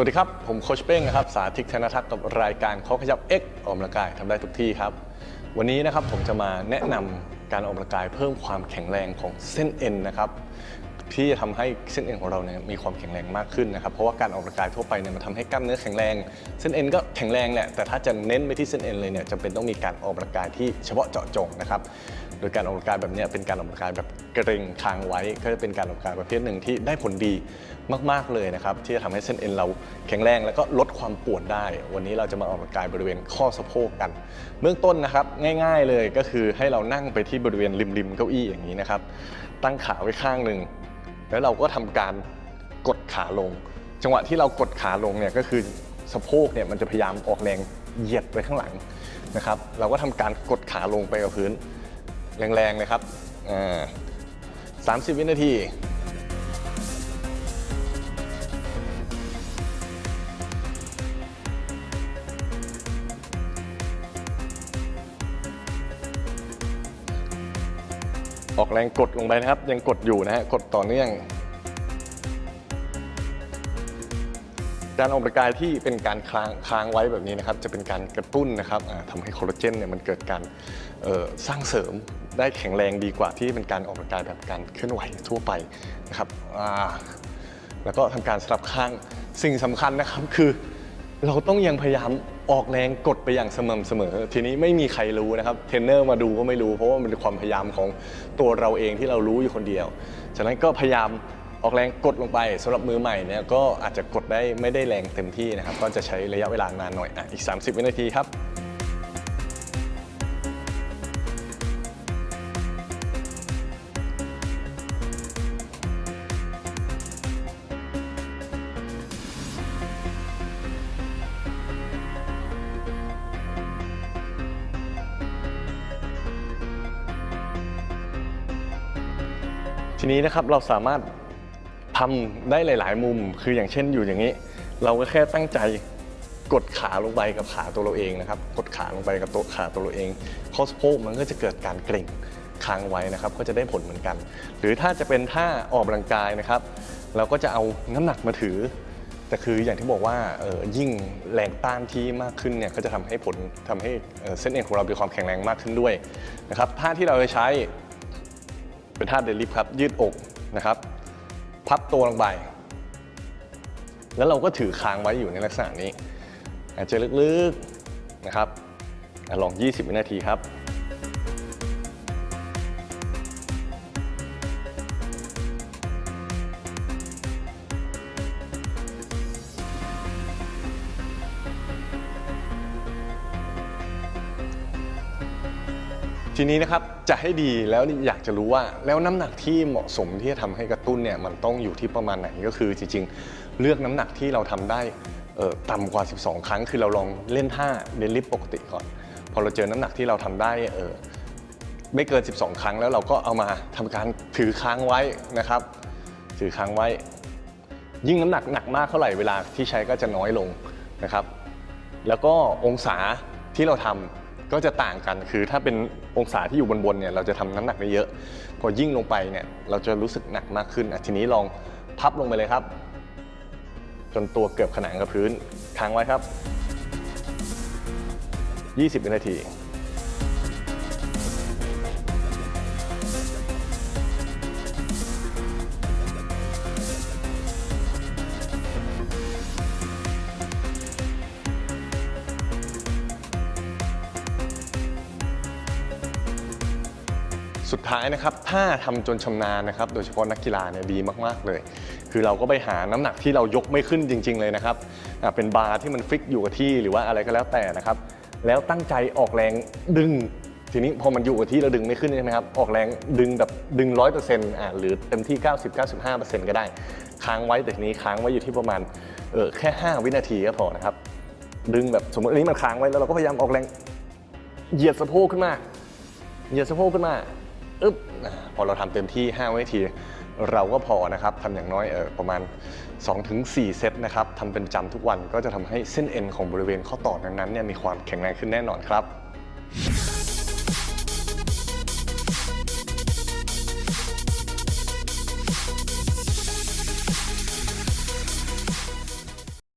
สวัสดีครับ ผมโคชเป้งนะครับ สาธิตธนทักษ์กับรายการข้อขยับ X ออกกำลังกายทำได้ทุกที่ครับ วันนี้นะครับผมจะมาแนะนำการออกกำลังกายเพิ่มความแข็งแรงของเส้นเอ็นนะครับ ที่จะทำให้เส้นเอ็นของเราเนี่ยมีความแข็งแรงมากขึ้นนะครับเพราะว่าการออกกำลังกายทั่วไปเนี่ยมันทำให้กล้ามเนื้อแข็งแรง เส้นเอ็นก็แข็งแรงแหละแต่ถ้าจะเน้นไปที่เส้นเอ็นเลยเนี่ยจำเป็นต้องมีการออกกำลังกายที่เฉพาะเจาะจงนะครับโดยการออกกำลังกายแบบนี้เป็นการออกกำลังกายแบบเกรงคางไว้ก็จะเป็นการออกกำลังกายประเภทหนึ่งที่ได้ผลดีมาก ๆ เลยนะครับที่จะทำให้เส้นเอ็นเราแข็งแรงแล้วก็ลดความปวดได้ วันนี้เราจะมาออกกำลังกายบริเวณข้อสะโพกกัน เบื้องต้นนะครับง่าย ๆ เลยก็คือให้เรานั่งไปที่บริเวณริมๆเก้าอี้อย่างนี้นะครับตั้งขาไว้ข้างหนึ่ง แล้วเราก็ทำการกดขาลง จังหวะที่เรากดขาลงเนี่ยก็คือสะโพกเนี่ยมันจะพยายามออกแรงเหยียดไปข้างหลังนะครับ เราก็ทำการกดขาลงไปกับพื้น แรงๆเลยครับอ่า30วินาที ออกแรงกดลงไปนะครับ ยังกดอยู่นะฮะกดต่อเนื่อง การออกกำลังกายที่เป็นการค้างค้างไว้แบบนี้นะครับ จะเป็นการกระตุ้นนะครับทำให้คอลลาเจนเนี่ยมันเกิดการสร้างเสริมได้แข็งแรงดีกว่าที่เป็นการออกกำลังกายแบบการเคลื่อนไหวทั่วไปนะครับแล้วก็ทำการสลับข้างสิ่งสำคัญนะครับคือเราต้องยังพยายาม ออกแรงกดไปอย่างสม่ำเสมอ ทีนี้ไม่มีใครรู้นะครับเทรนเนอร์มาดูก็ไม่รู้ เพราะว่ามันเป็นความพยายามของตัวเราเองที่เรารู้อยู่คนเดียว ฉะนั้นก็พยายามออกแรงกดลงไปสำหรับมือใหม่เนี่ยก็อาจจะกดได้ไม่ได้แรงเต็มที่นะครับ ก็จะใช้ระยะเวลานานหน่อยอะอีก 30 วินาทีครับ ทีนี้นะครับเราสามารถทำได้หลาย ๆ มุม คืออย่างเช่นอยู่อย่างนี้ เราก็แค่ตั้งใจกดขาลงไปกับขาตัวเราเองนะครับ กดขาลงไปกับตัวขาตัวเราเองข้อสะโพกมันก็จะเกิดการเกร็งค้างไว้นะครับ ก็จะได้ผลเหมือนกัน หรือถ้าจะเป็นท่าออกกำลังกายนะครับ เราก็จะเอาน้ำหนักมาถือ แต่คืออย่างที่บอกว่าออยิ่งแรงต้านที่มากขึ้นเนี่ยก็จะทำให้ผลทำให้เอ่อเส้นเอ็นของเรามีความแข็งแรงมากขึ้นด้วยนะครับท่าที่เราจะใช้ เป็นท่าเดลิฟครับ ยืดอกนะครับ พับตัวลงไป แล้วเราก็ถือค้างไว้อยู่ในลักษณะนี้หายใจลึกๆนะครับอลอง 20 วินาทีครับ ทีนี้นะครับจะให้ดีแล้วอยากจะรู้ว่า แล้วน้ำหนักที่เหมาะสมที่จะทำให้กระตุ้นเนี่ยมันต้องอยู่ที่ประมาณไหนก็คือจริง ๆ เลือกน้ำหนักที่เราทำได้ต่ำกว่า 12 ครั้ง คือเราลองเล่นท่าเดนลิฟปกติก่อน พอเราเจอน้ำหนักที่เราทำได้เไม่เกิน 12 ครั้งแล้วเราก็เอามาทำการถือค้างไว้นะครับ ถือค้างไว้ ยิ่งน้ำหนักหนักมากเท่าไหร่เวลาที่ใช้ก็จะน้อยลงนะครับ แล้วก็องศาที่เราทำ ก็จะต่างกันคือถ้าเป็นองศาที่อยู่บนบนเนี่ยเราจะทำน้ำหนักได้เยอะ พอยิ่งลงไปเนี่ยเราจะรู้สึกหนักมากขึ้นอะทีนี้ลองพับลงไปเลยครับ จนตัวเกือบขนานกับพื้นค้างไว้ครับ 20 วินาที สุดท้ายนะครับถ้าทำจนชำนาญนะครับ โดยเฉพาะนักกีฬาเนี่ยดีมากๆเลย คือเราก็ไปหาน้ำหนักที่เรายกไม่ขึ้นจริง ๆ เลยนะครับเป็นบาร์ที่มันฟิกอยู่กับที่หรือว่าอะไรก็แล้วแต่นะครับ แล้วตั้งใจออกแรงดึง ทีนี้พอมันอยู่กับที่เราดึงไม่ขึ้นใช่ไหมครับออกแรงดึงแบบดึงร้อยเปอร์เซ็นต์อะหรือเต็มที่ 90-95%ก็ได้ ค้างไว้แต่ทีนี้ค้างไว้อยู่ที่ประมาณเออแค่ 5 วินาทีก็พอนะครับดึงแบบสมมติอันนี้มันค้างไว้แล้วเราก็พยายามออกแรงเหยียดสะโพกขึ้นมา เหยียดสะโพกขึ้นมา อึ๊บพอเราทำเต็มที่5วินาทีเราก็พอนะครับทำอย่างน้อยเออประมาณ 2-4 เซตนะครับทำเป็นประจำทุกวันก็จะทำให้เส้นเอ็นของบริเวณข้อต่อนั้นๆเนี่ยมีความแข็งแรงขึ้นแน่นอนครับ